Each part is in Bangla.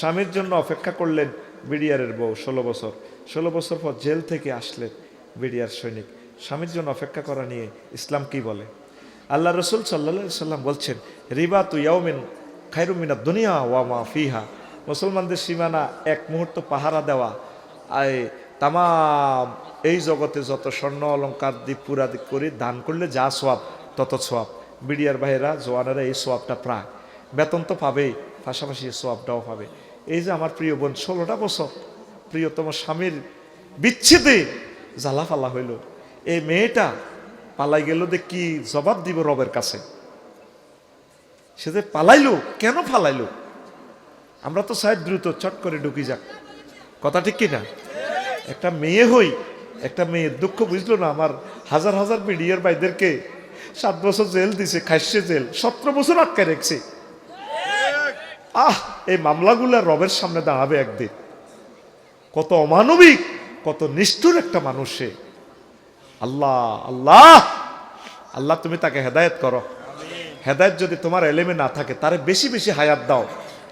স্বামীর জন্য অপেক্ষা করলেন বিডিআরের বউ ষোলো বছর। ষোলো বছর পর জেল থেকে আসলেন বিডিআর সৈনিক। স্বামীর জন্য অপেক্ষা করা নিয়ে ইসলাম কি বলে? আল্লাহ রসুল সাল্লা সাল্লাম বলছেন, রিবা তু ইয়াউমিন খাইরুমিনা দুনিয়া ওয়া মা ফিহা। মুসলমানদের সীমানা এক মুহূর্ত পাহারা দেওয়া। আয় তাম এই জগতে যত স্বর্ণ অলঙ্কার দ্বীপ পুরা করে, দান করলে যা সোয়াব তত সোয়াব বিডিআর ভাইয়েরা জোয়ানেরা এই সোয়াবটা প্রায় বেতন তো পাবেই, পাশাপাশি সোয়াবটাও পাবে। এই যে আমার প্রিয় বোন, ষোলোটা বছর, প্রিয়তম স্বামীর বিচ্ছেদে জ্বালা ফালা হইল। এই মেয়েটা পালাই গেল যে কি জবাব দিব রবের কাছে? সে যে পালাইলো, কেন ফালাইলো? আমরা তো সাহেব দ্রুত চট করে ঢুকি যাক। কথা ঠিক কিনা? একটা মেয়ে হই, একটা মেয়ে দুঃখ বুঝলো না আমার হাজার হাজার মিডিয়ার ভাইদেরকে। সাত বছর জেল দিছে, খাইছে জেল, সতেরো বছর আটকে রেখছে। আহ! এই মামলাগুলো রবের সামনে দাঁড়াবে একদিন। কত অমানবিক, কত নিষ্ঠুর একটা মানুষ আল্লাহ আল্লাহ! আল্লাহ, তুমি তাকে হেদায়েত করো। হেদায়েত যদি তোমার এলেমে না থাকে, তারে বেশি বেশি হায়াত দাও।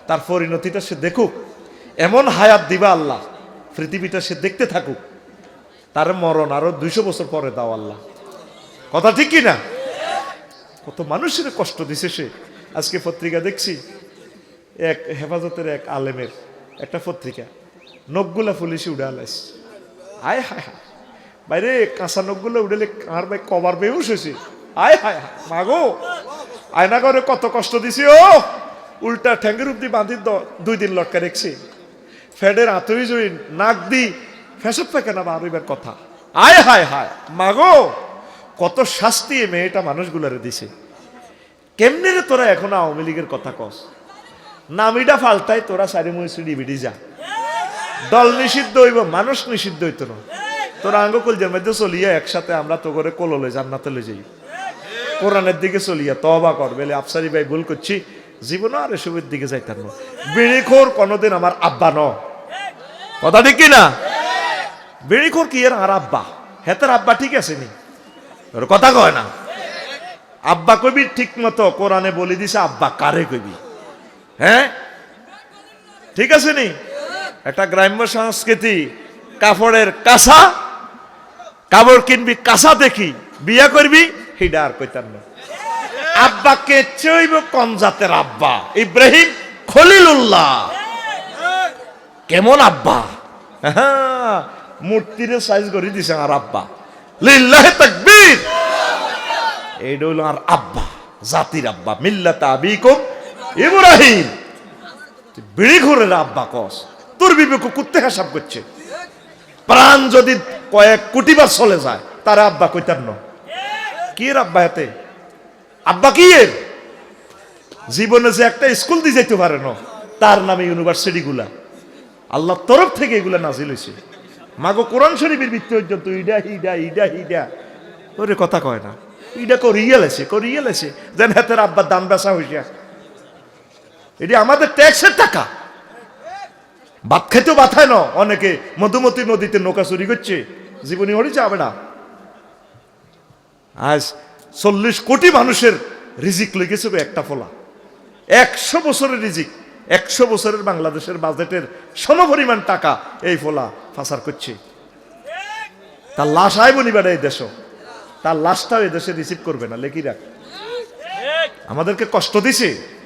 তার পরিণতিটা সে দেখুক। এমন হায়াত দিবা আল্লাহ, পৃথিবীটা সে দেখতে থাকুক। তার মরণ আরও দুইশো বছর পরে দাও আল্লাহ। কথা ঠিক কি না কত মানুষের কষ্ট দিছে সে। আজকে পত্রিকা দেখছি এক হেফাজতের এক আলেমের একটা পত্রিকা নখগুলা পুলিশে উড়ে আয় হায় হায় বাইরে কাঁচা নখগুলো উড়েলে কার ভাই কবার বেউস হয়েছে? আয় হায় হায়। মাগো, আয়না করে কত কষ্ট দিছি, ও! উল্টা ঠ্যাঙ্গের উপদি বাঁধি দুই দিন লটকা রেখছি। ফ্যাডের আতই জুই নাক দি ফেসব ফেকে না বারবার কথা? আয় হায় হায়। মাগো, কত শাস্তি মেয়েটা মানুষগুলারে দিছে। কেমনে রে তোরা এখন আওয়ামী লীগের কথা কস? নামিটা ফালতাই তোরা সারি মুই সিঁড়ি বিড়ি যা। দল নিষিদ্ধ হইব, মানুষ নিষিদ্ধ হইতো না। তোরা আঙ্গ কলজের মধ্যে চলিয়া একসাথে আমরা তো করে কোললে জান্নাতে লই যাই। কোরআনের দিকে চলিয়া তবা কর, বেলে আফসারি ভাই ভুল করছি। জীবন আর এসবের দিকে যাইতাম না। বিড়িখোর কোনোদিন আমার আব্বা ন। কথা ঠিক কি না বিড়িখোর কি এর আর আব্বা? হেতার আব্বা ঠিক আছে নি? কথা কয় না। আব্বা কবি ঠিক মতো, কোরআনে বলে দিছে, আব্বা কারে কবি হ্যাঁ? ঠিক আছে নি? একটা গ্রাম্য সংস্কৃতি কাপড়ের কাঁসা, কাপড় কিনবি, কাঁসা দেখি, বিয়া করবি, হিডা আর কইতাম না। আব্বাকে চইব কম জাতের আব্বা? ইব্রাহিম খলিলুল্লাহ। কেমন আব্বা? মূর্তিরে সাইজ করে দিছে আর আব্বা। লিল্লাহে তাকবীর। এইটা হইল আর আব্বা, জাতির আব্বা। মিল্লাতা আবিকুম ইব্রাহিম বিড়ি ঘুরের আব্বা কস তোর বিবেক কুত্তে হিসাব করছে। প্রাণ যদি কয়েক কোটি বার চলে যায়, তার আব্বা কইতার ন কি আব্বা এতে? আব্বা কি এর? জীবনে যে একটা স্কুল দিয়ে যেতে পারে না তার নামে ইউনিভার্সিটি গুলা। আল্লাহ তরফ থেকে এগুলা নাজিল হয়েছে মাগো কোরআন শরীফের ভিত্তি পর্যন্ত ইডা হিডা ইডা হিডা ওরে কথা কয় না। ইডা কো রিয়েল আছে কো রিয়েল আছে। যেন হাতের আব্বার দাম বেচা হয়েছে এটি আমাদের ট্যাক্সের টাকা। ভাত খেতেও বাথায় না। অনেকে মধুমতি নদীতে নৌকা চুরি করছে। জীবনী হরি যাবে না। আজ চল্লিশ কোটি মানুষের রিজিক লেগেছে একটা ফলা। একশো বছরের রিজিক, একশো বছরের বাংলাদেশের বাজেটের সমপরিমাণ টাকা এই ফলা ফাঁসার করছে। তার লাশ আইব নিবার এই দেশ। তার লাশটাও এই দেশে রিসিভ করবে না। লেখি রাখ আমাদেরকে কষ্ট দিছে।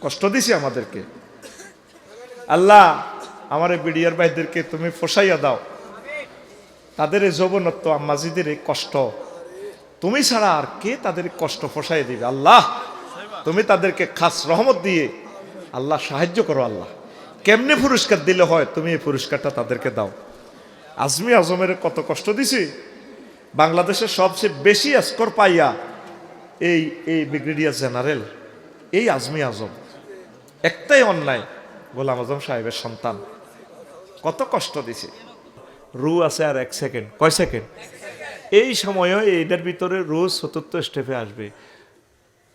কষ্ট দিছে আমাদেরকে। আল্লাহ আমার এই বিডিয়ার ভাইদেরকে তুমি ফসাইয়া দাও। তাদের এই যৌবনত্ব আম্মাজিদের এই কষ্ট। তুমি ছাড়া আর কে তাদের কষ্ট ফসাই দিবে? আল্লাহ, তুমি তাদেরকে খাস রহমত দিয়ে আল্লাহ সাহায্য করো আল্লাহ। কেমনে পুরস্কার দিলে হয় তুমি এই পুরস্কারটা তাদেরকে দাও। আজমি আজমের কত কষ্ট দিছি। বাংলাদেশের সবচেয়ে বেশি স্কোর পাইয়া এই এই ব্রিগেডিয়ার জেনারেল, এই আজমি আজম। একটাই অন্যায়, গোলাম আজম সাহেবের সন্তান। কত কষ্ট দিছে। রু আছে আর এক সেকেন্ড, কয় সেকেন্ড? এই সময়ও এইটার ভিতরে রোজ চতুর্থ স্টেপে আসবে।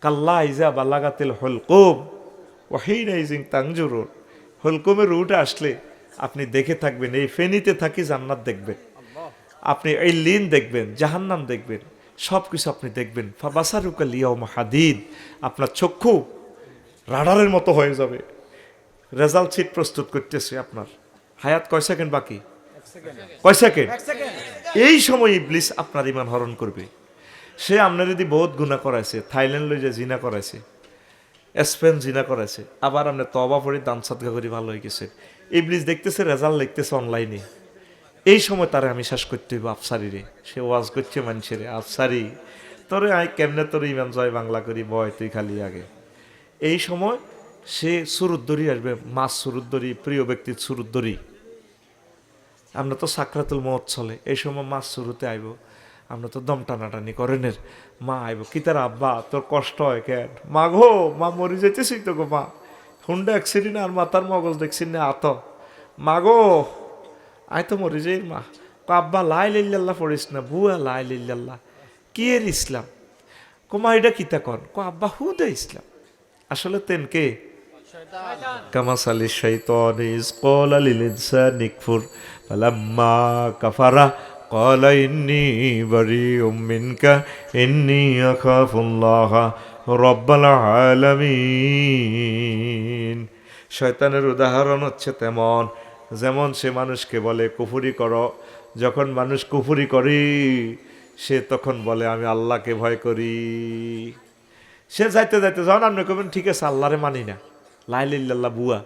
কাল্লা ইজা বালাগাতিল হলকুম, ওয়াহিন ইজিং তাংজুরুর হলকুমের রুটা আসলে আপনি দেখে থাকবেন, এই ফেনিতে থাকি জান্নাত দেখবেন। আপনি এই লিন দেখবেন, জাহান্নাম দেখবেন সব কিছু আপনি দেখবেন। ফাবাসারুকা লিয়াও হাদিদ, আপনার চক্ষু রাডারের মতো হয়ে যাবে। রেজাল্ট শিট প্রস্তুত করতেছে আপনার। হায়াত কয় সেকেন্ড বাকি? কয় সেকেন্ড? এই সময় ইবলিস আপনার ইমান হরণ করবে। সে আপনার যদি বহুত গুণা করাইছে, থাইল্যান্ড লই যে জিনা করাইছে, স্পেন জিনা করাইছে, আবার আপনি তবা পড়ে দান সাদগা করে ভালো হয়ে গেছে। ইবলিস দেখতেছে, রেজাল্ট লিখতেছে অনলাইনে এই সময় তারে আমি শেষ করতে হইব আফসারি রে সে ওয়াজ করছে মানুষের, আফসারি, তোরে আই কেমনে তোর ইমান জয় বাংলা করি, বয়, তুই খালি আগে। এই সময় সে সুরুদ্দরি আসবে মাছ সুরুদ্দরি, প্রিয় ব্যক্তির সুরুদ্দরি। আমরা তো সাকরাতুল মত চলে, এই সময় মাছ শুরুতে আইব। আমরা তো দম টানাটানি করেনের মা আইব, কি তার আব্বা, তোর কষ্ট হয় কেন? মা গো, মা মরি যেতেছি তো গো, মা। হুন্ডা অ্যাক্সিডেন্ট আর মাতার মগজ দেখছি না, আত। মা গো আই তো মরি যাই মা। আব্বা, লাই লিল্লাল্লাহ পড়িস না, বুয়া, লাই লিল্লাল্লাহ। কি এর ইসলাম? কো, মা, এটা কিতা কর কো, আব্বা, হুদে ইসলাম। আসলে তেন কে كمثل الشيطان إذ قال للإنسان اكفر فلما كفر قال إني بريء منك إني أخاف الله رب العالمين শয়তানের উদাহরণ হচ্ছে তেমন যেমন সে মানুষকে বলে কুফুরি করো যখন মানুষ কুফুরি করি সে তখন বলে আমি আল্লাহকে ভয় করি সে যাইতে যাইতে যখন আপনি কবেন ঠিক আছে, আল্লাহরে মানি না। লাইলিল্লাহ বুয়া।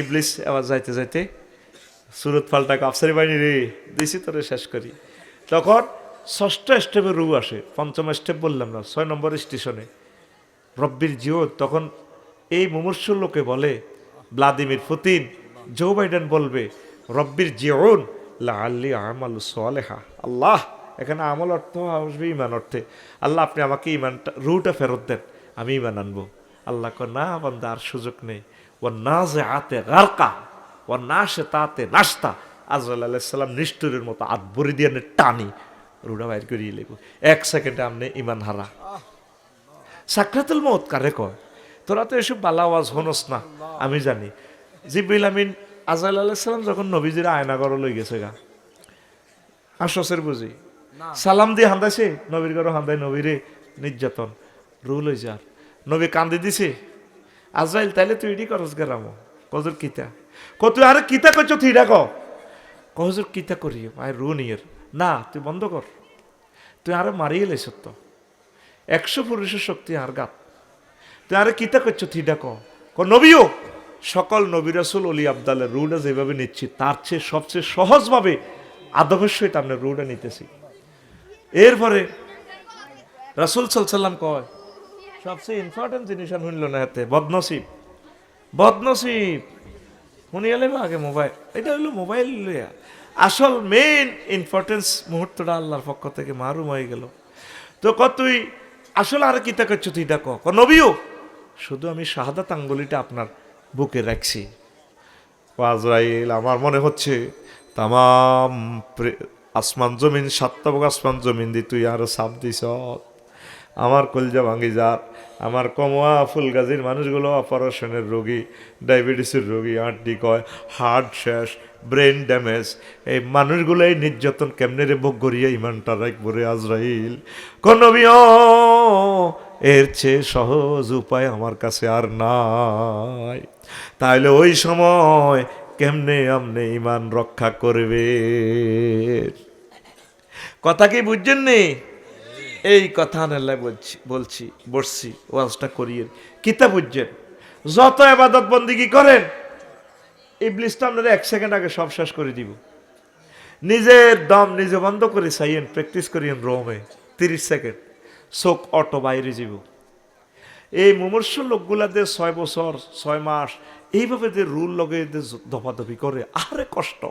ইবলিস আবার যাইতে যাইতে সুরত পাল্টা কাপসারি বাহিনী রে, দিছি তোরে, শেষ করি। তখন ষষ্ঠ স্টেপে রু আসে, পঞ্চম স্টেপ বললাম না, ছয় নম্বর স্টেশনে। রব্বির জিও তখন এই মুমূর্ষু লোকে বলে, ভ্লাদিমির পুতিন, জো বাইডেন বলবে, রব্বির জিওন লাল্লি আমাল সোয়ালেহা আল্লাহ! এখানে আমল অর্থ আসবে ইমান অর্থে। আল্লাহ, আপনি আমাকে ইমানটা রুটা ফেরত দেন, আমি ইমান আনব। আল্লাহ কো না বান্দা, আর সুযোগ নেই। ও না যে আতে গারকা ও না সে তাতে নাস্তা আজরাল আলাইসাল্লাম নিষ্ঠুরের মতো আত ভরি দিয়ে টানি রুডা বাইর করিয়ে লেব এক সেকেন্ডে আপনি ইমান হারা। সাকরাতুল মত কারে কয়? তোরা তো এসব বালা আওয়াজ হনস না, আমি জানি। জিবিল আমিন আজরাল আলাইসাল্লাম যখন নবীজিরা আয়নাগর লই গেছে গা আশ্বসের বুঝি সালাম দিয়ে হান্দাইছে, নবীর ঘর হান্দাই নবীরে নির্যাতন, রুল হয়ে যার নবী কান্দি দিছে, আজরাইল, তাইলে তুই এটি করস গেলাম কজুর কিতা? ক তুই আরে কিতা করছ তুই ডাক কজুর কিতা করি আয় রু নিয়ের না, তুই বন্ধ কর। তুই আরে মারিয়ে লেছ তো একশো পুরুষের শক্তি আর গাত। তুই আরে কিতা করছ তুই ডাক ক নবীও, সকল নবী রাসুল অলি আবদালের রুটা যেভাবে নিচ্ছি, তার চেয়ে সবচেয়ে সহজভাবে আদবের সহিত আপনার রুটা নিতেছি। এরপরে রাসুল সাল্লাম কয়, সবচেয়ে ইম্পর্টেন্ট জিনিস আমি শুনল না হাতে বদনসিব। বদনসিব। শুনি এলে আগে মোবাইল। এটা হলো মোবাইল আসল মেইন ইম্পর্টেন্স মুহূর্তটা আল্লাহর পক্ষ থেকে মারুম হয়ে গেল। তো তুই আসলে আর কিতা করছ তুই ক নবীও, শুধু আমি শাহাদাত আঙ্গুলিটা আপনার বুকে রাখছি। আমার মনে হচ্ছে প্রে- আসমান জমিন সাতটাবক আসমান জমিন দি তুই আরও সাপ দিস আমার কলজা ভাঙি যার, আমার কমোয়া ফুলগাজির মানুষগুলো অপারেশনের রোগী, ডায়াবেটিসের রোগী আটটি কয়, হার্ট শেষ, ব্রেন ড্যামেজ। এই মানুষগুলো এই নির্যাতন কেমনে রে ভোগ করিয়া ইমানটা রাখব রে আজরাইল? কোন এর চেয়ে সহজ উপায় আমার কাছে আর নাই। তাইলে ওই সময় কেমনে আমনে ইমান রক্ষা করবে? কথা কি বুঝছেন নি? এই কথা আনাল্লাহ বলছি বলছি বসছি ওয়াজটা করিয়ে কিতা বুঝছেন? যত আবাদত বন্দিগি করেন? ইবলিসটা আপনারা এক সেকেন্ড আগে সব শেষ করে দিব। নিজের দম নিজে বন্ধ করে চাইয়েন, প্র্যাকটিস করিয়েন রোমে, তিরিশ সেকেন্ড। চোখ অটো বাইরে যাব। এই মুমূর্ষ লোকগুলাতে ছয় বছর, ছয় মাস, এইভাবে যে রুল লগে দফাদফি করে, আরে কষ্ট।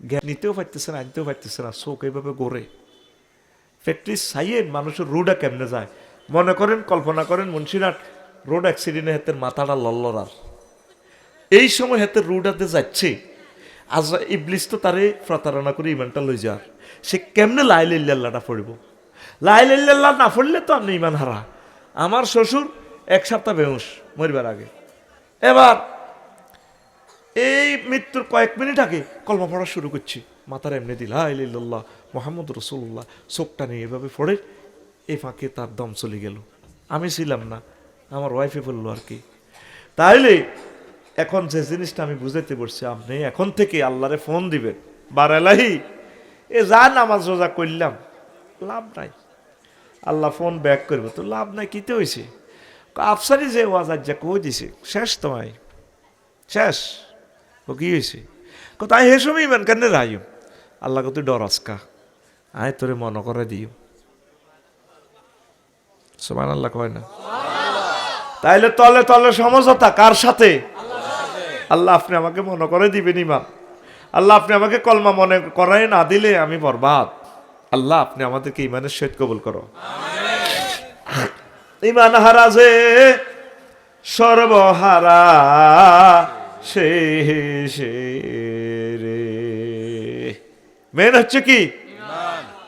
জ্ঞান নিতেও পারতেছে না, আনতেও পারতেছে না চোখ এইভাবে গড়ে। প্র্যাকটিস চাইয়েন মানুষের রোডা কেমনে যায়? মনে করেন, কল্পনা করেন মুন্সিরাট রোড অ্যাক্সিডেন্টে হাতের মাথাটা লল্লরার এই সময় হাতের রোডাতে যাচ্ছে, আজ ইবলিস তো তারে প্রতারণা করে ইমানটা লই যার সে কেমনে লাইল ইল্লাল্লাহটা পড়ব? লাইল ইল্লাল্লাহ না পড়লে তো আপনি ইমান হারা আমার শ্বশুর এক সপ্তাহ বেহুশ, মরিবার আগে। এবার এই মৃত্যুর কয়েক মিনিট আগে কলমা পড়া শুরু করছি। মাথার এমনি দিল হাইল্লাহ মোহাম্মদ রসুল্লাহ চোখটা নিয়ে এভাবে পড়ে এই ফাঁকে তার দম চলে গেল। আমি ছিলাম না, আমার ওয়াইফে বলল, আর কি? তাইলে এখন যে জিনিসটা আমি বুঝাইতে পারছি আপনি এখন থেকে আল্লাহরে ফোন দিবেন। বারালাহি, এ যা নামাজ রোজা করলাম, লাভ নাই। আল্লাহ ফোন ব্যাক করবে, তো লাভ নাই, কিতে হয়েছে আফসারি যে ওয়াজ যা কই দিছে? শেষ তোমায়। শেষ। ও কি হয়েছে কোথায় হে সময় ইমান কেন রাইম আল্লাহ কত ডর আজকা আয় তোরে মনে করে দিও সমান আল্লাহ কয় না তাইলে তলে তলে সমঝোতা কার সাথে আল্লাহ আপনি আমাকে মনে করে দিবেন ইমাম আল্লাহ আপনি আমাকে কলমা মনে করাই না দিলে আমি বরবাদ আল্লাহ আপনি আমাদেরকে ইমানের সহিত কবুল করো ইমান হারা যে সর্বহারা রে। মেন হচ্ছে কি?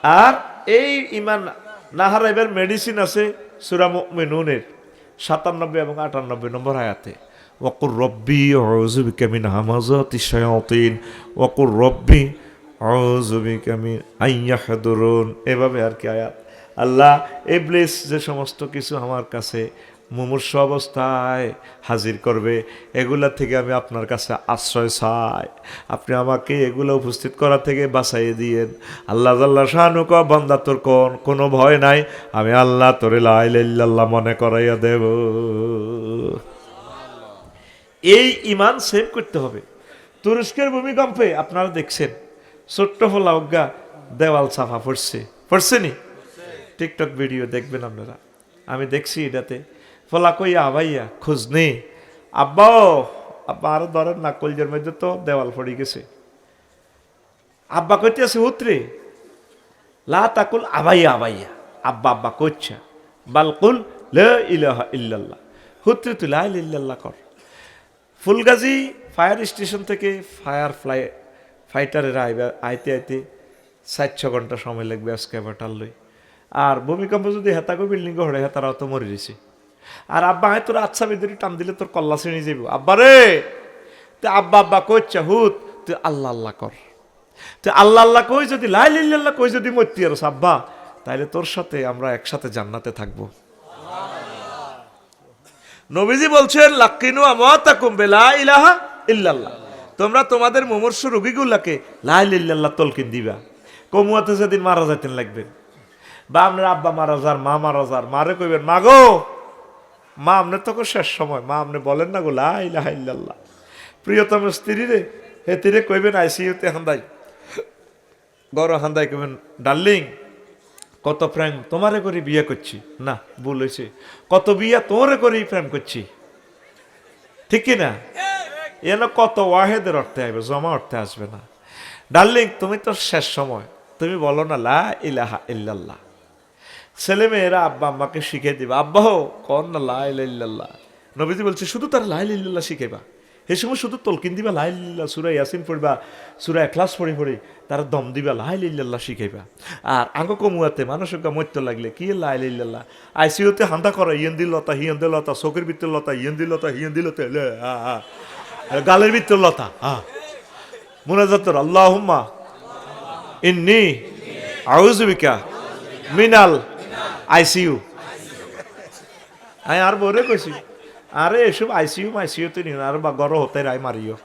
আর এই ইমান না হারাইবার মেডিসিন আছে সুরা মেনুনের সাতানব্বই এবং আটানব্বই নম্বর আয়াতে। ওকুর রব্বি অজুবিকা মিন হামাজাতি শায়াতিন। ওকুর রব্বি অজুবিকা মিন আইয়াহাদুরুন এভাবে আর কি আয়াত। আল্লাহ ইবলিস যে সমস্ত কিছু আমার কাছে মুমূর্ষ অবস্থায় হাজির করবে। এগুলা থেকে আমি আপনার কাছে আশ্রয় চাই। আপনি আমাকে এগুলো উপস্থিত করা থেকে বাঁচাইয়ে দিয়েন। আল্লাহ আল্লাহ শাহানুক বন্দা তোর কোন কোনো ভয় নাই। আমি আল্লাহ তোরে লাইল্লাহ মনে করাইয়া দেব। এই ইমান সেভ করতে হবে। তুরস্কের ভূমিকম্পে আপনারা দেখছেন ছোট্ট ফলা অজ্ঞা দেওয়াল সাফা পড়ছে। পড়ছেনি টিকটক ভিডিও দেখবেন আপনারা। আমি দেখছি এটাতে। ফলা কইয়া আবাইয়া খোঁজ নেই আব্বাও, আব্বা আরও ধরেন না, কলজের মধ্যে তো দেওয়াল পড়ে গেছে। আব্বা কইতে আছে উতরে। লা তাকুল আবাইয়া আবাইয়া আব্বা আব্বা কইছা বালকুল ইলাহা ইল্লাল্লাহ। হুত্রে তুই, লা ইলাহা ইল্লাল্লাহ কর। ফুলগাজী ফায়ার স্টেশন থেকে ফায়ার ফ্লাই, ফাইটারের আইবে, আইতে আইতে ষাট ছ ঘণ্টা সময় লাগবে আজকে ব্যাটার লই। আর ভূমিকম্প যদি হেতাকো বিল্ডিং হড়ে হেতারাও তো মরে দিছে আর আব্বা, হয়, তোর আচ্ছা বেদরি টান দিলে তোর কল্লা শ্রেণি যাইব। আব্বা রে! তে আব্বা আব্বা কইচ্ছা হুত, তুই আল্লাহ আল্লাহ কর। তুই আল্লাহ আল্লাহ কই যদি? লাই লিল্লাহ কই যদি মরতি? আর আব্বা তাইলে তোর সাথে আমরা একসাথে জান্নাতে থাকব। নবীজি বলছেন লাক্কিনু আমাতাকুম বিলা ইলাহা ইল্লাল্লাহ। তোমরা তোমাদের মুমূর্ষু রোগীগুলাকে লা ইলাহা ইল্লাল্লাহ তলকিন দিবা। কমুয়াতে যেদিন মারা যাইতেন লাগবে। বা আপনার আব্বা মারা যার, মা মারা যার, মারে কইবেন, মা গো মা আপনার তো শেষ সময়। মা আপনি বলেন না গো, লা ইলাহা ইল্লাল্লাহ। প্রিয়তম স্ত্রী রে, হে তিরে কইবেন আইসিইউতে হান্দাই। গর হান্দাই কইবেন, ডার্লিং, কত প্রেম তোমারে করে বিয়ে করছি। না, ভুল হয়েছে কত বিয়ে তোরে করেই প্রেম করছি। ঠিক না? এন কত ওয়াহেদের অর্থে আসবে জমা অর্থে আসবে না। ডার্লিং, তুমি তো শেষ সময়। তুমি বলো না, লা ইলাহা ইল্লাল্লাহ। ছেলে মেয়েরা আব্বা আম্মাকে শিখিয়ে দিবা। আব্বা হো কন না, লা ইলাহা ইল্লাল্লাহ। নবীজি বলছে, শুধু তার লা ইলাহা ইল্লাল্লাহ শিখাইবা। এই সময় শুধু তলকিন দিবা লাই লিল্লা সুরা ইয়াসিন পড়বা, সুরা এখলাস পড়ি পড়ি, তারা দম দিবা লাই লিল্লাল্লাহ শিখাইবা। আর আঙ্গ কমুয়াতে মানুষের মত্য লাগলে কি লাই লিল্লাল্লাহ আইসিউতে হান্দা করা, ইয়েন দিল লতা, হিয়েন দিল লতা, চোখের ভিতর লতা, ইয়েন দিল লতা, হিয়েন দিল তেলে গালের ভিতর লতা হ্যাঁ মুনাজাতর আল্লাহুম্মা, ইন্নি আউজুবিকা মিনাল আইসিইউ আর বরে কইছি আরে এসব আইসিইউ মাইসিইউ তো নিন আর বা গরম হতে রায় মারিও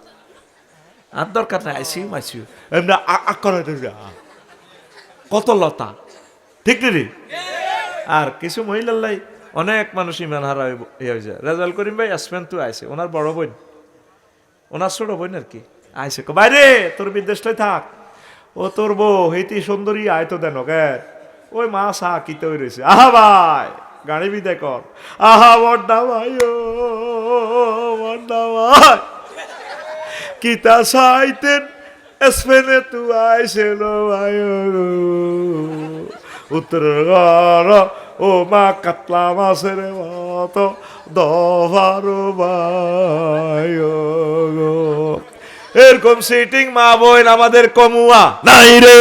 আর দরকার নাই আইসিইউ মাইসিইউ এমনি আক করে কত লতা? ঠিক রে আর কিছু মহিলার লাই অনেক মানুষ ইমান হারা হয়ে যায়। রেজাল্ট করিম ভাই আসবেন তো আইসে ওনার বড় বোন ওনার ছোট বোন আর কি? আইসে বাইরে তোর বিদেশটাই থাক। ও তোর বউ হেতি সুন্দরী আয় তো দেন গে ওই মা সা কিতে হয়ে রয়েছে। আহা ভাই গাড়ি বিদে কর। আহা বড্ডা ভাই, ও বড্ডা ভাই। কিতা সাইতেন, স্পেনে তু আইসে লো ভাই উত্তর ঘর, ও মা কাতলা মাছের মতো দফারো ভাই এরকম সিটিং মা বোন আমাদের কমুয়া। নাই রে।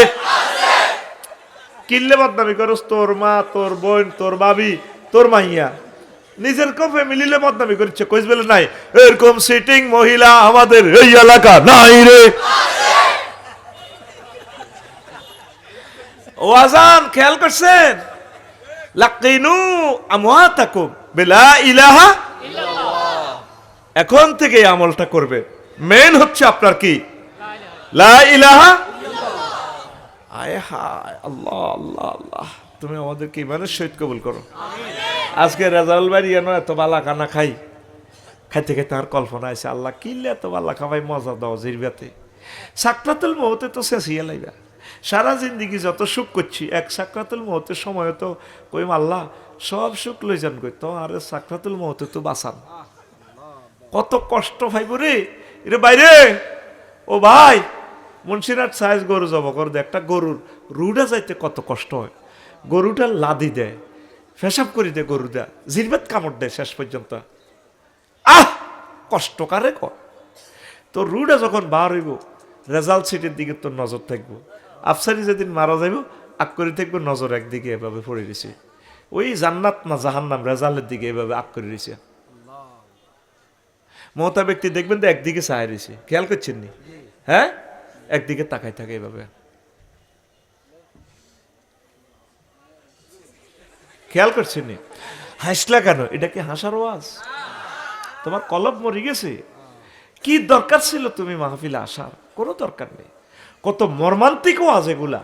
কিনলে বদনামি করস, তোর মা, তোর বোন, তোর বাবি তোর মাইয়া। নিজের কো ফ্যামিলিলে বদনামি করছে কইস বলে নাই, এরকম সিটিং মহিলা আমাদের এই এলাকা নাই রে। ওয়াজান খেয়াল করছেন? লাকিনু আমওয়াতাকুম বিলা ইলাহা এখন থেকে আমলটা করবে। মেন হচ্ছে আপনার কি? লা ইলাহা আয় হায় আল্লাহ আল্লাহ আল্লাহ। তুমি আমাদেরকে ইমানের সহিত কবুল করো। আজকে রেজাউল বাড়ি এনো এত বালা কানা খাই খাইতে খাইতে আর কল্পনা আছে আল্লাহ কিনলে এত বালা খাবাই মজা দাও জিরবাতে সাকরাতুল মহতে তো শেষিয়ে লাইবা। সারা জিন্দিগি যত সুখ করছি এক সাকরাতুল মহতের সময় তো কইম আল্লাহ সব সুখ লই যান কই তো আরে সাকরাতুল মহতে তো বাঁচান। কত কষ্ট ভাইব রে। রে বাইরে ও ভাই মুন্সিরাট সাইজ গরু জব করে দে একটা গরুর রুডা যাইতে কত কষ্ট হয়। গরুটা লাদি দেয় ফেসাব করে দেয় গরু দেয়। জিরবাত কামড় দেয় শেষ পর্যন্ত। আহ! কষ্ট কারে ক তো রুডা যখন বার হইব রেজাল্ট সিটের দিকে তোর নজর থাকব। আফসারি যেদিন মারা যাইব আগ করে থাকব নজর একদিকে এভাবে পড়ে দিছে ওই জান্নাত না জাহান্নাম রেজাল্টের দিকে এভাবে আগ করে দিছে মমতা ব্যক্তি দেখবেন তো একদিকে রয়েছে খেয়াল করছেন নি? হ্যাঁ? একদিকে তাকাই থাকে এভাবে। খেয়াল করছেন হাসলা কেন? এটা কি হাসার ওয়াজ? তোমার কলব মরে গেছে। কি দরকার ছিল তুমি মাহফিলে আসার? কোনো দরকার নেই। কত মর্মান্তিক ওয়াজ এগুলা।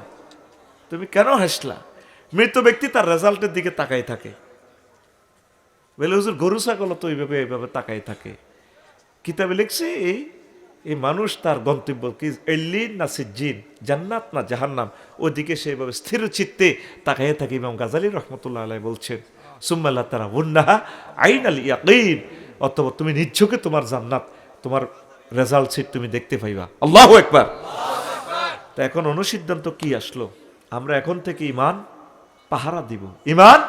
তুমি কেন হাসলা? মৃত ব্যক্তি তার রেজাল্টের দিকে তাকাই থাকে। বলে, হুজুর, গরু ছাগল তো এইভাবে এইভাবে তাকাই থাকে। কিতাবে লিখছে, এই এই মানুষ তার গন্তব্য কি? এল্লিন না সিজ্জিন? জান্নাত না জাহান্নাম? ওদিকে সেইভাবে স্থির চিত্তে তাকাইয়ে থাকে ইমাম গাজালি রহমতুল্লাহ আলাই বলছেন সুম্মাল্লাহ তারা উন্নাহা আইন আল ইয়াকিন। অথবা তুমি নিচ্ছকে তোমার জান্নাত, তোমার রেজাল্ট সিট তুমি দেখতে পাইবা। আল্লাহ একবার তা এখন অনুসিদ্ধান্ত কি আসলো? আমরা এখন থেকে ইমান পাহারা দিব। ইমান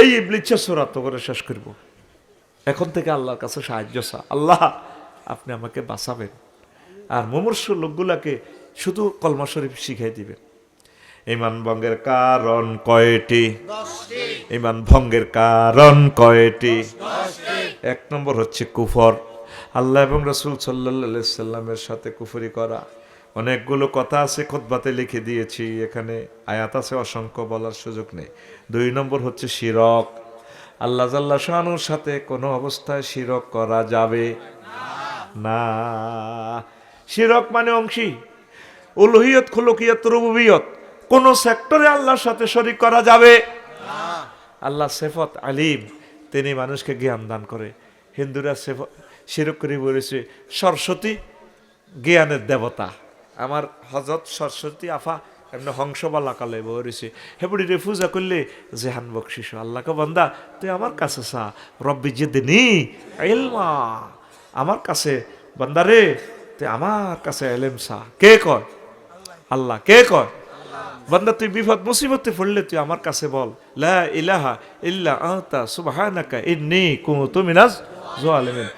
এই ইবলিচ্ছা সোরাত করে শেষ করব। এখন থেকে আল্লাহর কাছে সাহায্য চা। আল্লাহ আপনি আমাকে বাঁচাবেন। আর মুমূর্ষ লোকগুলাকে শুধু কলমা শরীফ শিখাই দিবেন। ইমান ভঙ্গের কারণ কয়টি? ইমান ভঙ্গের কারণ কয়টি? এক নম্বর হচ্ছে কুফর। আল্লাহ এবং রসুল সাল্লা সাল্লামের সাথে কুফরি করা। অনেকগুলো কথা আছে খোদবাতে লিখে দিয়েছি, এখানে আয়াত আছে অসংখ্য বলার সুযোগ নেই। দুই নম্বর হচ্ছে শিরক। আল্লাহ জাল্লা শাহানুর সাথে কোনো অবস্থায় শিরক করা যাবে না। শিরক মানে অংশী। উলহিয়ত খুলকিয়ত রুবুবিয়ত। কোন সেক্টরে আল্লাহর সাথে শরিক করা যাবে? আল্লাহ সেফত আলিম। তিনি মানুষকে জ্ঞান দান করে। হিন্দুরা সেফত শিরক করে বলেছে সরস্বতী জ্ঞানের দেবতা। আমার হজরত সরস্বতী আফা এমনি হংসবালা কালে বলেছে হেবুড়ি রে পূজা করলে জেহান বকশিস। আল্লাহকে বন্দা তুই আমার কাছে সা রব্বি যেদিনি এলমা আমার কাছে বন্দা রে তুই আমার কাছে এলেম সা। কে কয়? আল্লাহ, কে কয়? বন্দা, তুই বিপদ মুসিবতে পড়লে তুই আমার কাছে বল, লা ইলাহা ইল্লা আনতা সুবহানাকা ইন্নী কুনতু মিনাজ জালিমিন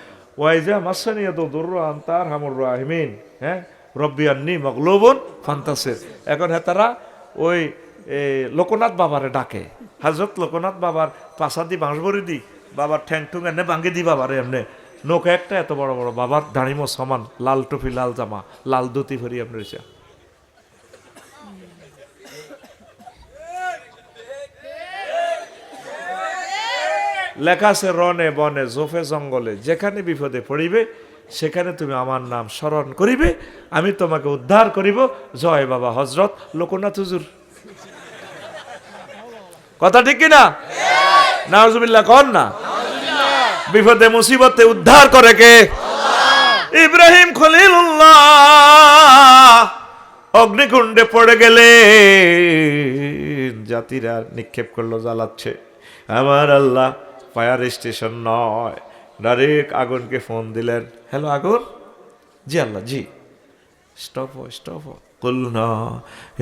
ওয়াইজা মাসানি ইয়াদুর আনতা আরহামুর রাহিমিন। হ্যাঁ? রব্বি আন্নি মগলুবুন ফান্তাসির। এখন হ্যাঁ তারা, ওই লোকনাথ বাবারে ডাকে। হাজরত লোকনাথ বাবার পাশাদি বাঁশবরি দি, বাবার ঠ্যাং ঠুং এনে ভাঙ্গে দি বাবারে এমনি। নৌকা একটা এত বড় বড়, বাবার দাঁড়িমো সমান, লাল টুপি, লাল জামা, লাল ধুতি ভরি রয়েছে। লেখা আছে রনে বনে, জোফে জঙ্গলে, যেখানে বিপদে পড়িবে, সেখানে তুমি আমার নাম স্মরণ করিবে, আমি তোমাকে উদ্ধার করিব। জয় বাবা হজরত লোকনাথ হুজুর। কথা ঠিক কিনা? নাজুবিল্লাহ কন না? বিপদে মুসিবতে উদ্ধার করে কে? ইব্রাহিম খলিলুল্লাহ। অগ্নিকুণ্ডে পড়ে গেলে জাতিরা নিক্ষেপ করল, জ্বালাচ্ছে। আমার আল্লাহ ফায়ার স্টেশন নয়। ডাইরেক্ট আগুনকে ফোন দিলেন। হ্যালো আগুন? জি আল্লাহ, জি। স্টপ স্টপ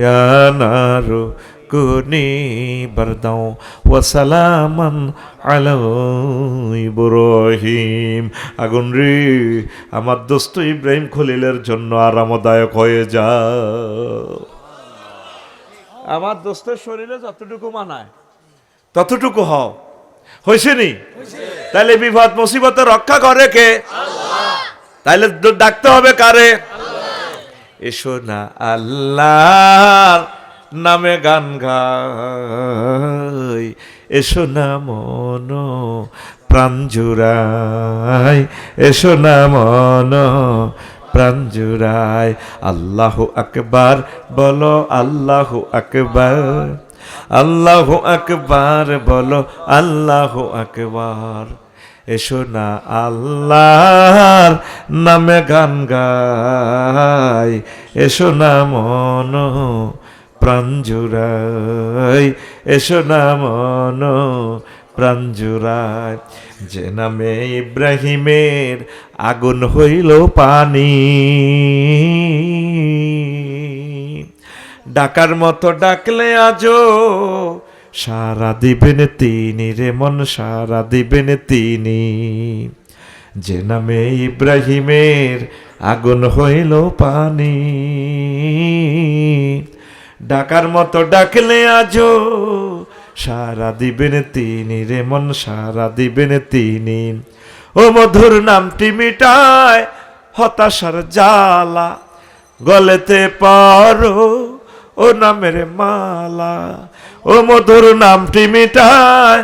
ইয়া নারু কুনি বারদাও ওয়া সালামান আলা ইব্রাহিম আগুন রে, আমার দোস্ত ইব্রাহিম খলিলের জন্য আরামদায়ক হয়ে যাও আমার দোস্তের শরীরে যতটুকু মানায়, ততটুকু হও। হয়েছে নি? তাহলে বিপদ মুসিবতে রক্ষা করে কে? তাইলে ডাকতে হবে কারে? এসো না আল্লাহর নামে গান গাই। এসো না মন প্রাণ জুড়াই। এসো না মন প্রাণ জুড়াই। আল্লাহ আকবার, বলো আল্লাহ আকবার। আল্লাহ আকবার, বলো আল্লাহ আকবার। এসো না আল্লাহর নামে গান গাই। এসো না মন প্রাণ জুড়াই। এসো না মন প্রাণ জুড়াই। যে নামে ইব্রাহিমের আগুন হইল পানি। ডাকার মতো ডাকলে আজো সারা দিবেন তিনি রে মন, সারা দিবেন তিনি। যে নামে ইব্রাহিমের আগুন হইল পানি। ডাকার মতো ডাকলে আজো সারা দিবেন তিনি রে মন, সারা দিবেন তিনি। ও মধুর নামটি মিটায় হতাশার জ্বালা, গলেতে পারো ও নামের মালা। ও মধুর নামটি মিটায়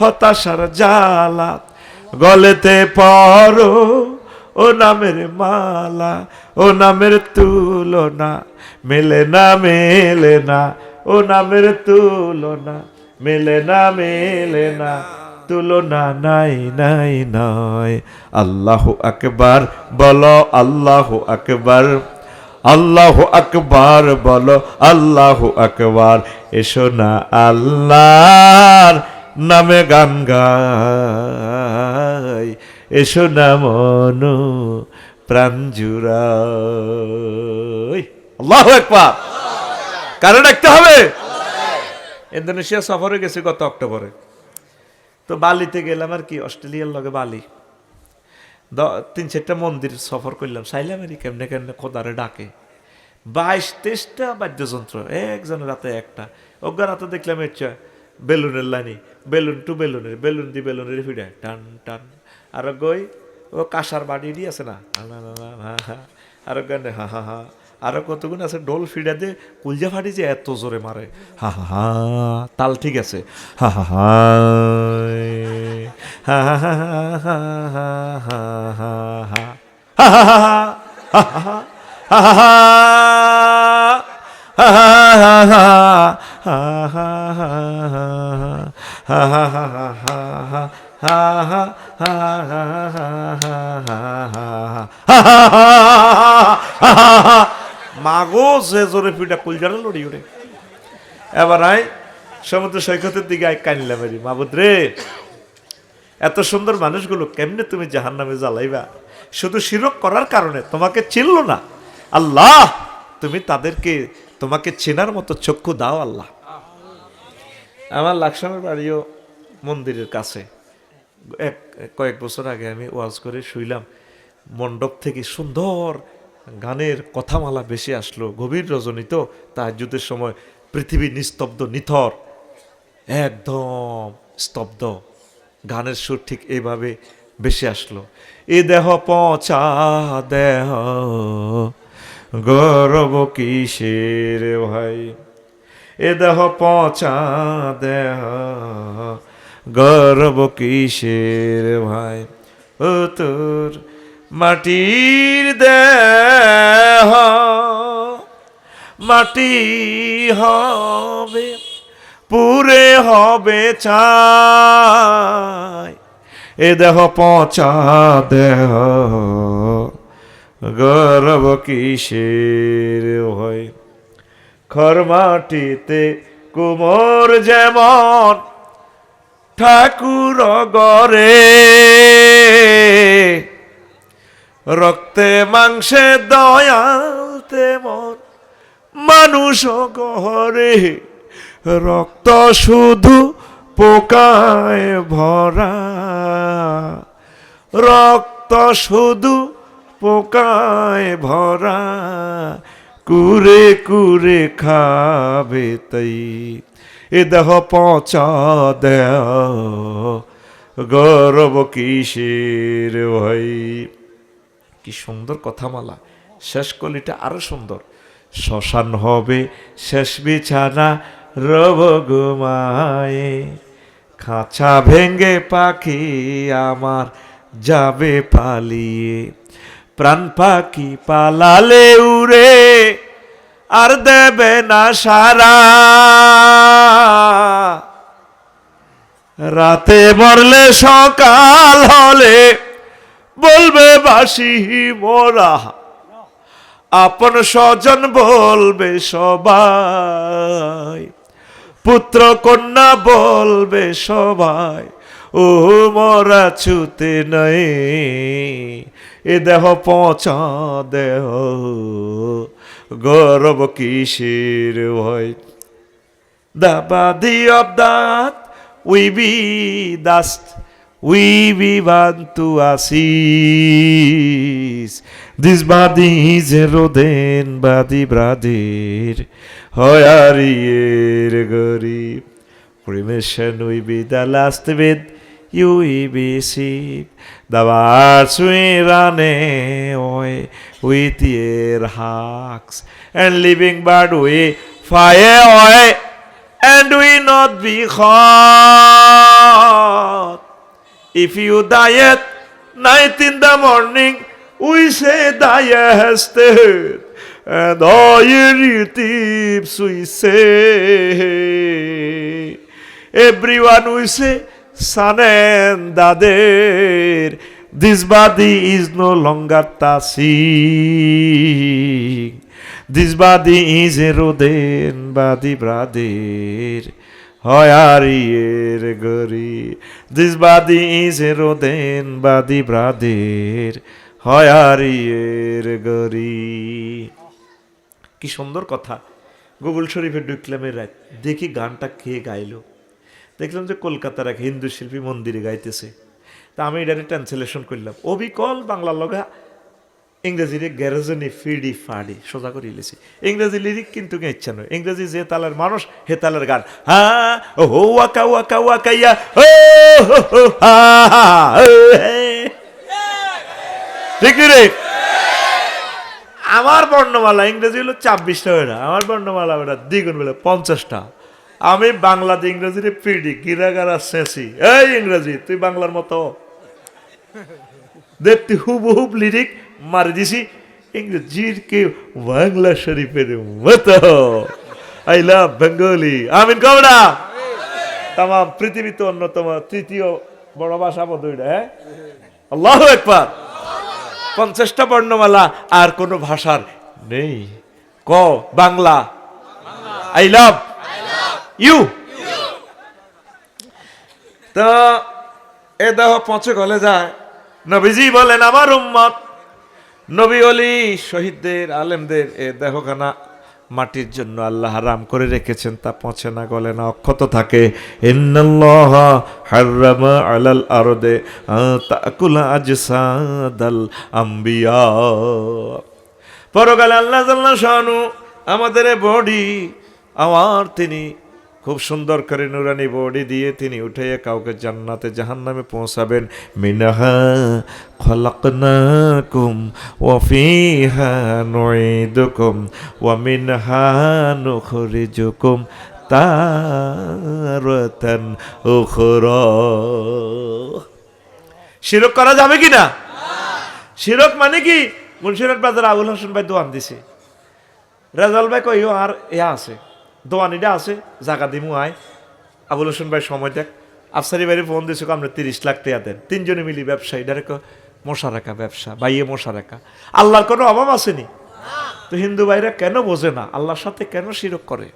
হতাশার জ্বালা। গলেতে পারো ও নামের মালা, ও নামের তুলনা, মেলে না মেলে না, ও নামের তুলনা, মেলে না মেলে না, তুলনা নাই নাই নয় আল্লাহ আকবার, বলো আল্লাহ আকবার। আল্লাহ আকবার বলো, আল্লাহ আকবার। এসো না আল্লাহর নামে গান গাই। এসো না মন প্রাণ আল্লাহ আকবার। কারণ ডাকতে হবে। ইন্দোনেশিয়া সফরে গেছি গত অক্টোবরে। তো বালিতে গেলাম আর কি, অস্ট্রেলিয়ার লগে বালি। তিন চারটা মন্দির সফর করলাম। সাইলাম এরি কেমনে কেমনে খোদারে ডাকে। বাইশ তেইশটা বাদ্যযন্ত্র, একজনের রাতে একটা। অজ্ঞান রাতে দেখলাম হচ্ছে বেলুনের লাইনি, বেলুন টু বেলুনের, বেলুন দি বেলুনের ফিডে টান টান। আর গই, ও কাঁসার বাড়ি দিয়ে আছে না? আর গানে হা হা হা। আরও কতগুণ আছে ডোল ফিডা দিয়ে কুলজা ফাটি যে এত জোরে মারে। হা হা হা, তাল ঠিক আছে। হা হা হা মাগো সে জোরে পিঠা কুলজারে লড়ি ওরে এবার আয় সমুদ্র সৈকতের দিকে আই কানিলাম মাবুদ রে এত সুন্দর মানুষগুলো কেমনে তুমি জাহান নামে জ্বালাইবা? শুধু শিরক করার কারণে তোমাকে চিনল না। আল্লাহ, তুমি তাদেরকে, তোমাকে চেনার মতো চক্ষু দাও আল্লাহ। আমার লাকসামের বাড়িও মন্দিরের কাছে। এক, কয়েক বছর আগে আমি ওয়াজ করে শুইলাম। মণ্ডপ থেকে সুন্দর গানের কথামালা বেশি আসলো, গভীর রজনী তো তাহাজুদের সময় পৃথিবী নিস্তব্ধ, নিথর, একদম স্তব্ধ। গানের সুর ঠিক এইভাবে বেশি আসলো। এ দেহ পচা দেহ, গৌরব কিসের ভাই? এ দেহ পচা দেহ, গৌরব কিসের ভাই? ও তোর মাটির দেহ, মাটি হবে পুরে হবে চাই এ দেহ পচা দেহ, গর্ব কিসের হয়? খরমাটিতে কুমোর যেমন ঠাকুর গরে রক্তে মাংসে দয়াল তেমন মানুষ গহরে রক্ত শুধু পোকায় ভরা। রক্ত শুধু পোকায় ভরা। কুরে কুরে খাবে তাই। এ দেহ পচা দেহ। গৌরব কিসের ভাই? কি সুন্দর কথামালা। শেষ কলিটা আরও সুন্দর। শ্মশান হবে, শেষ বিছানা রব ঘুমায়ে খাঁচা ভেঙ্গে পাখি আমার যাবে পালিয়ে। প্রাণ পাখি পালালে উড়ে, আর দেবে না সারা। রাতে মরলে সকাল হলে বলবে বাসি মোরা। আপন স্বজন বলবে সবাই পুত্র কন্যা বলবে সবাই, ও মরা ছুতে নাই, এ দেহ পচা দেহ, গৌরব কিসের ভয়? The of of that we be we be want to assist. This body is a rodent body brother, hoyarier গরিব Cremation we be the last with you we be sheep. The birds we run away with their hawks, and living bird we fly away, and we not be caught. If you die at night in the morning, we say estate, and all your relatives we say. Everyone we say, son and dader, this body is no longer tasing. This body is a rodent body brother. হয়ারিয়ের গরি দিস বাদি রোদেন বাদি ব্রাদের হয়ারিয়ের গরি কি সুন্দর কথা। গুগল শরীফে ঢুকলামের রাত দেখি গানটা কে গাইলো। দেখলাম যে কলকাতার এক হিন্দু শিল্পী মন্দিরে গাইতেছে। তা আমি এটারে ট্রান্সলেশন করলাম। অবিকল বাংলা লগা ইংরেজিরে গ্যারেজনে ফিডি ফাডি, সোজা করে লিছি ইংরেজি লিরিক কিন্তু ইচ্ছা নয়। ইংরেজি যে তালের মানুষ, হে তালের গান। হ্যাঁ ও হো, ওয়াকা ওয়াকা ওয়াকা ইয়া ও হো হো, হা ঠিক রে? আমার বর্ণমালা ইংরেজি হলো ছাব্বিশটা বেড়া। আমার বর্ণমালা বেড়া দ্বিগুণ বেড়া, পঞ্চাশটা। আমি বাংলাতে ইংরেজিতে পিডি গিরাগারা শেষি। এই ইংরেজি, তুই বাংলার মতো। দেখতে হুবহুব লিরিক মারি দিছি। ইংরেজির কে বাংলা শরীফের মতো। আই লাভ বেঙ্গলি আমিন কবরা তাম পৃথিবীতে অন্যতম, তৃতীয় বড় ভাষা বোধ হ্যাঁ আল্লাহ একবার পঞ্চাশটা বর্ণমালা আর কোনো ভাষার নেই। ক বাংলা। আই লাভ ইউ তো, এ দেহ পৌঁছে গলে যায়। নবীজি বলেন, আমার উম্মত নবী অলি, শহীদদের, আলেমদের এ দেহখানা মাটির জন্য আল্লাহ হারাম করে রেখেছেন, তা পচে না, গলে না, অক্ষত থাকে। আরদে আম্বিয়া। পরকালে আল্লাহ জাল্লা শানু আমাদের বডি আমার তিনি খুব সুন্দর করে নুরানি বডি দিয়ে তিনি উঠে কাউকে জান্নাতে, জাহান্নামে পৌঁছাবেন। মিনাহা খলাকনাকুম ওয়া ফিহা নুঈদুকুম ওয়া মিনহা নুখরিজুকুম তারাতান উখরা। শিরক করা যাবে কি না? শিরক মানে কি? মুন্সিরাট বাজার আবুল হাসান ভাই দোয়ান দিছে। রেজাল ভাই কই আর ইয়া আছে। দোয়ানিটা আছে, জাগা দিমু, আয়। আবুল হোসেন ভাই, সময় দেখ। আফসারি বাইরে ফোন দিয়েছে আমরা তিরিশ লাখ টাকা দেন। তিনজনে মিলি ব্যবসা ডাইরেক্ট মশা রাখা ব্যবসা বাইয়ে মশা রাখা আল্লাহর কোনো অভাব আসেনি তো হিন্দু ভাইরা কেন বোঝে না? আল্লাহর সাথে কেন শিরক করে?